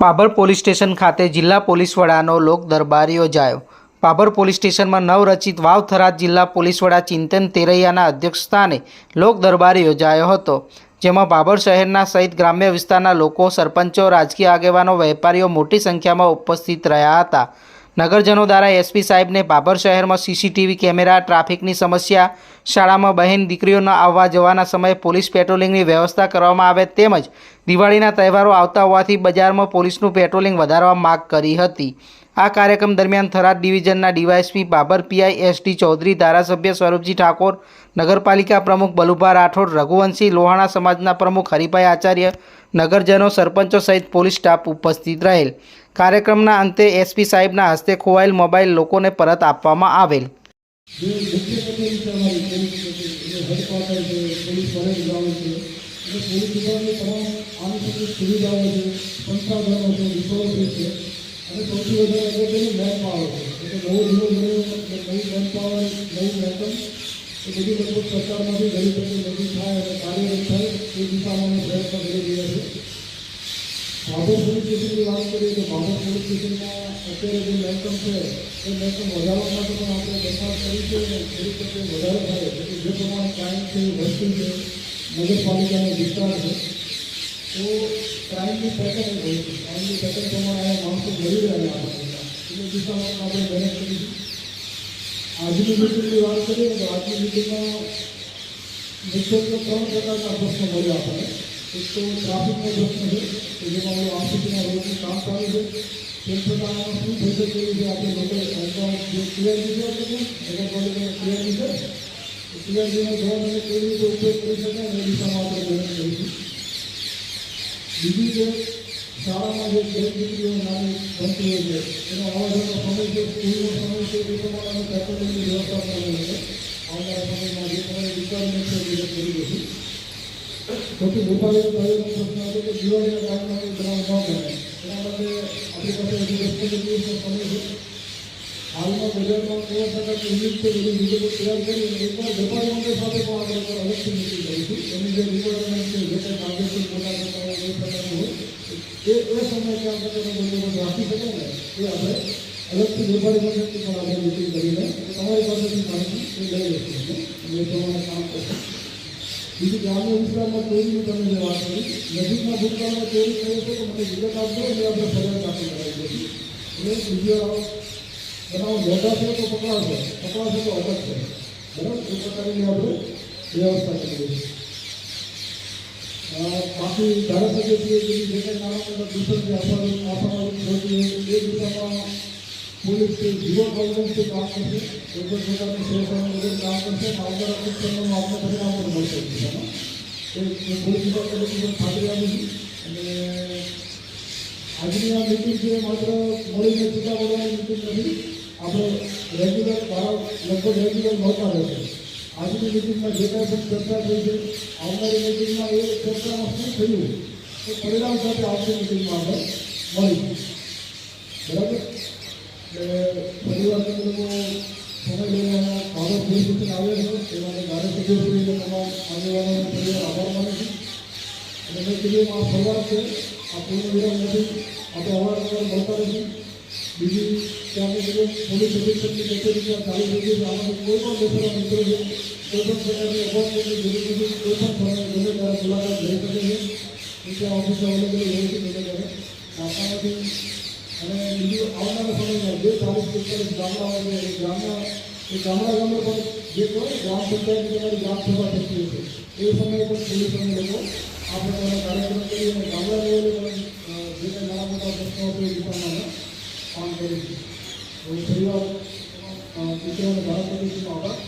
Bhabhar police station ખાતે જિલ્લા police વડાનો લોક દરબાર યોજાયો. પાભર પોલીસ સ્ટેશનમાં નવરચિત વાવ થરાદ જિલ્લા પોલીસ વડા ચિંતન તેરૈયાના અધ્યક્ષસ્થાને લોક દરબાર યોજાયો હતો. જેમાં બાબર શહેરના સહિત ગ્રામ્ય વિસ્તારના લોકો, સરપંચો, રાજકીય આગેવાનો, વેપારીઓ મોટી સંખ્યામાં ઉપસ્થિત રહ્યા હતા. નગરજનો દ્વારા એસપી સાહેબને બાબર શહેરમાં સીસીટીવી કેમેરા, ટ્રાફિકની સમસ્યા, શાળામાં બહેન દીકરીઓના આવવા જવાના સમયે પોલીસ પેટ્રોલિંગની વ્યવસ્થા કરવામાં આવે તેમજ દિવાળીના તહેવારો આવતા હોવાથી બજારમાં પોલીસનું પેટ્રોલિંગ વધારવા માગ કરી હતી. આ કાર્યક્રમ દરમિયાન Tharad ડિવિઝનના DYSP Babar PI ST Chaudhary, ધારાસભ્ય સ્વરૂપજી ઠાકોર, નગરપાલિકા પ્રમુખ બલુભા રાઠોડ, રઘુવંશી લોહાણા સમાજના પ્રમુખ હરિભાઈ આચાર્ય, નગરજનો, સરપંચો સહિત પોલીસ સ્ટાફ ઉપસ્થિત રહેલ. કાર્યક્રમના અંતે એસપી સાહેબના હસ્તે ખોવાયેલ મોબાઈલ લોકોને પરત આપવામાં આવેલ. પોલીસ કચેરી એટલે હેડક્વાર્ટર છે પોલીસ પરેડ ગ્રાઉન્ડ છે એટલે પોલીસ વિભાગની તમામ આનુષંગિક સુવિધાઓ છે સંસાધનો છે રિસોર્સિસ છે અને સૌથી વધારે અગત્યનું મેન પાવર છે એટલે નવો જીવો મળ્યો એટલે નવી મેન પાવર નવી વેતન એ બધી લગભગ સરકારમાંથી ઘણી બધી નવી થાય અને કાર્યરત થાય એ દિશામાં અમે પ્રયત્ન કરી રહ્યા છે ભાભર પોલીસ સ્ટેશનની વાત કરીએ તો ભાભર પોલીસ સ્ટેશનમાં અત્યારે જે મહેકમ છે એ મહેકમ વધારવા માટે પણ આપણે દરખાસ્ત કરી છે અને થોડીક રીતે વધારો થાય એટલે જે પ્રમાણે ક્રાઇમ છે વસ્તુ છે मेजर कॉलेज में विक्रम है तो क्राइम की पैटर्न है क्राइम की पैटर्न ज़रूर आपने आज की मीटिंग की बात करें तो आज की मीटिंग में निश्चित तो कम का प्रश्न हो जाता है? एक तो ट्राफिक में प्रश्न है तो जब हम लोग रोड काम क्लियर છે ટીઆરજીનો ગવર્મેન્ટને કેવી રીતે ઉપયોગ કરી શકાય ને એ દિશામાં આપણે મહેનત કરીશું બીજું કે શાળામાં જે બેન દીકરીઓ નાની બનતી હોય છે એનો આવવાનો સમય છે સ્કૂલનો સમય છે એ પ્રમાણે અમે પેટ્રોલિંગની વ્યવસ્થા કરવાની છે આવનારા સમયમાં જે પ્રમાણે રિક્વાયરમેન્ટ છે એ કરી દઈશું સૌથી મોટા પહેલો પ્રશ્ન હતો કે દિવાળીના ટાઈમમાં કોઈ બનાવ ન બને એના માટે આપણી પાસે હજી દસ પંદર દિવસનો સમય છે હાલમાં બજારમાં કેવા પ્રકારની યુનિટ છે બધી વિગતો તૈયાર કરી અને એકવાર વેપારી મંડળ સાથે પણ આપણે એક અલગથી મિટિંગ કરીશું એની જે રિક્વાયરમેન્ટ છે જે કંઈ કાગળથી મોટા કરતા હોય એ પ્રકારનું હોય એ એ સમયે ક્યાં પ્રકારનો બંદોબસ્ત રાખી શકાય ને એ આપણે અલગથી વેપારી મંડળથી પણ આપણે મિટિંગ કરીને તમારી પાસેથી માહિતી એ લઈ લઈશું અમે અને એ પ્રમાણે કામ કરશું બીજું ગ્રામ્ય વિસ્તારમાં ચોરીની તમે જે વાત કરી નજીકના ભૂતકાળમાં ચોરી કરે છે તો મને વિગત આપજો એટલે આપણે ફરિયાદ દાખલ કરાવી દઈશું એટલે બીજો બનાવ નોંધાશે તો પકડાશે પકડાશે તો અલગ છે બરાબર એ પ્રકારની આપણે વ્યવસ્થા કરીએ છીએ અ, બાકી ધારાસભ્યશ્રીએ કીધું જે કંઈ નાના મોટા દૂષણ કે અસામાજિક અસામાજિક પ્રવૃત્તિ હોય એ દિશામાં પોલીસ ઝીરો ટોલરન્સથી કામ કરશે કોઈ પણ પ્રકારની સેવાઓનું વગર કામ કરશે અને આવનારા ટૂંક સમયમાં આપણે પરિણામ પણ મળશે એ દિશામાં એ એ પોલીસ વિભાગ તરફથી પણ ખાતરી આપી છે અને આજની આ મિટિંગ છે માત્ર મળીને છૂટા બોલવાની મિટિંગ નથી. આપણે રેગ્યુલર ભારત લગભગ રેગ્યુલર મળતા રહેશે આજની મિટિંગમાં જે કાંઈ પણ ચર્ચા થઈ છે, આવનારી મિટિંગમાં એ ચર્ચામાં શું થયું, એ પરિણામ સાથે આવતી મિટિંગમાં આપણે મળીશું. બરાબર? એટલે પરિવારના લોકો સમય લેવાના આવ્યા છે એ માટે આગેવાનોનો પરિવાર આભાર માનું છું. અને મેં કીધું આ શરૂઆત છે આ પૂર્ણ વિરામ નથી આપણે અવારનવાર મળતા રહીશું બીજી કે આપણે કીધું પોલીસ અધિક્ષકની કચેરી ત્યાં ચાલુ થઈ ગઈ છે આમાંથી કોઈ પણ બેસેલા મિત્રો છે કોઈ પણ પ્રકારની અપોઇન્ટમેન્ટની જરૂર નથી કોઈ પણ સમયે ગમે ત્યારે મુલાકાત લઈ શકે છે એ ત્યાં ઓફિસો અવેલેબલ હોય છે ગમે ત્યારે આપણામાંથી અને બીજું આવનારા સમયમાં જે ચાલીસ પિસ્તાલીસ ગામડાઓ છે એ ગામના એ ગામડા ગામડા પણ જે કહેવાય ગ્રામ પંચાયતની તમારી ગ્રામ સભા થતી હશે એ સમયે પણ પોલીસ અને લોકો అప్పుడు మన కార్యక్రమంకి గంగాదేవి జీవితం నడకుండా చూసుకోవద్దు ఇస్తాను ఆమె శ్రీవారు చిత్రాన్ని భారతదేశం కావాలి